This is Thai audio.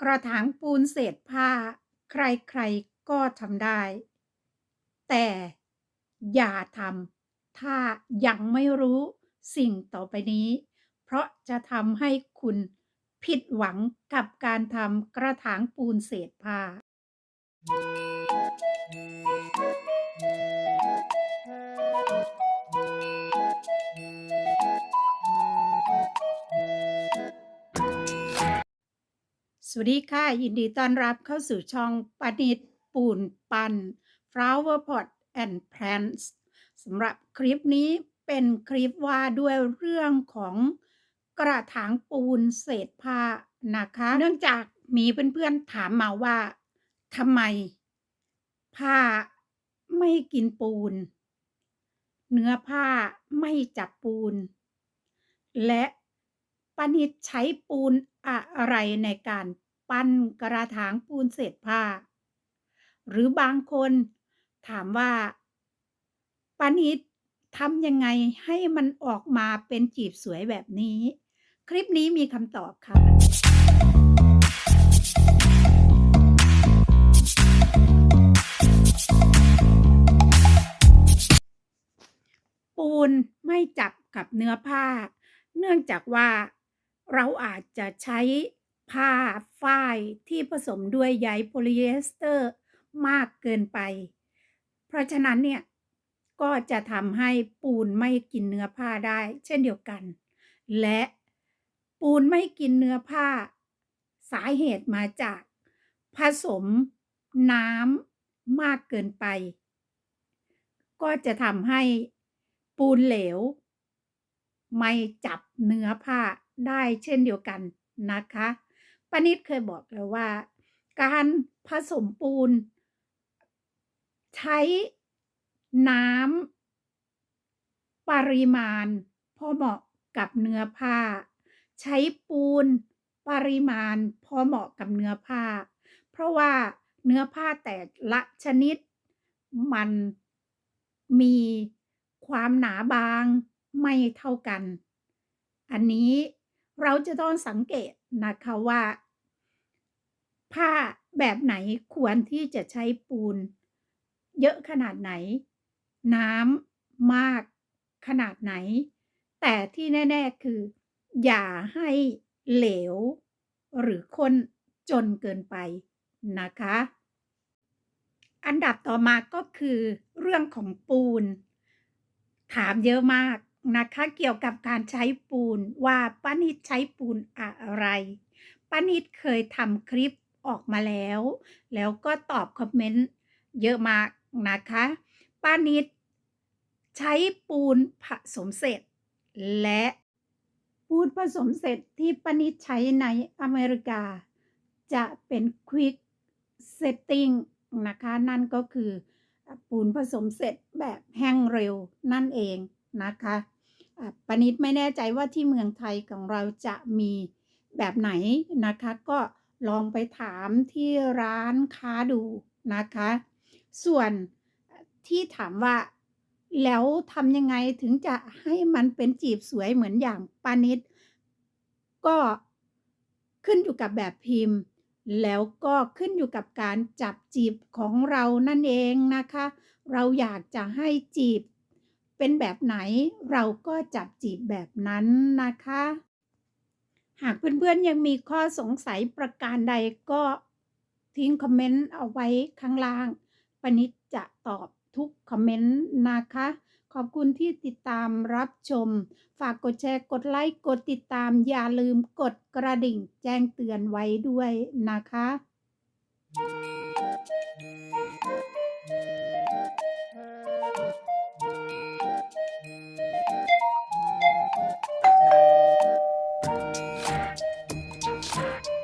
กระถางปูนเศษผ้า ใครๆก็ทำได้ แต่อย่าทำถ้ายังไม่รู้สิ่งต่อไปนี้ เพราะจะทำให้คุณผิดหวังกับการทำกระถางปูนเศษผ้า สวัสดีค่ะ ยินดีต้อนรับเข้าสู่ช่องปานิดปูนปัน Flower Pot and Plants สำหรับคลิปนี้เป็นคลิปว่าด้วยเรื่องของกระถางปูนเศษผ้านะคะ เนื่องจากมีเพื่อนๆถามมาว่าทำไม ผ้าไม่กินปูน เนื้อผ้าไม่จับปูน และปานิดใช้ปูนอะไรในการ ปั้นกระถางปูนเศษผ้า หรือบางคนถามว่าปานิดทำยังไงให้มันออกมาเป็นจีบสวยแบบนี้ คลิปนี้มีคำตอบค่ะ ปูนไม่จับกับเนื้อผ้า เนื่องจากว่าเราอาจจะใช้ ผ้าฝ้ายที่ผสมด้วยใยโพลีเอสเตอร์มากเกินไป เพราะฉะนั้นเนี่ยก็จะทำให้ปูนไม่กินเนื้อผ้าได้ เช่นเดียวกัน และปูนไม่กินเนื้อผ้า สาเหตุมาจากผสมน้ำมากเกินไป ก็จะทำให้ปูนเหลว ไม่จับเนื้อผ้าได้เช่นเดียวกันนะคะ ปานิดเคยบอกแล้วว่า การผสมปูน ใช้น้ำปริมาณ พอเหมาะกับเนื้อผ้า ใช้ปูนปริมาณ พอเหมาะกับเนื้อผ้า เพราะว่าเนื้อผ้าแต่ละชนิด มันมีความหนาบางไม่เท่ากัน อันนี้เราจะต้องสังเกตนะคะว่า ผ้าแบบไหนควรที่จะใช้ปูน เยอะขนาดไหน น้ำมากขนาดไหน แต่ที่แน่ ๆ คือ อย่าให้เหลว หรือข้นจนเกินไปนะคะ อันดับต่อมาก็คือเรื่องของปูน ถามเยอะมากนะคะเกี่ยวกับการใช้ปูนว่าป้านิดใช้ปูนอะไรป้านิดเคยทำคลิป ออกมาแล้ว แล้วก็ตอบคอมเมนต์เยอะมากนะคะป้านิดใช้ปูนผสมเสร็จ และปูนผสมเสร็จที่ป้านิดใช้ในอเมริกา จะเป็น quick setting นะคะ นั่นก็คือปูนผสมเสร็จแบบแห้งเร็วนั่นเองนะคะปนิดไม่แน่ใจว่าที่เมืองไทยของเราจะมีแบบไหนนะคะ ก็ ลองไปถามที่ร้านค้าดูนะคะ ส่วนที่ถามว่าแล้วทำยังไงถึงจะให้มันเป็นจีบสวยเหมือนอย่างปานิดก็ขึ้นอยู่กับแบบพิมพ์ แล้วก็ขึ้นอยู่กับการจับจีบของเรานั่นเองนะคะ เราอยากจะให้จีบเป็นแบบไหนเราก็จับจีบแบบนั้นนะคะ หากเพื่อนๆยังมีข้อสงสัยประการใดก็ทิ้งคอมเมนต์เอาไว้ข้างล่างปนิดจะตอบทุกคอมเมนต์นะคะ ขอบคุณที่ติดตามรับชม ฝากกดแชร์ กดไลค์ กดติดตาม อย่าลืมกดกระดิ่งแจ้งเตือนไว้ด้วยนะคะ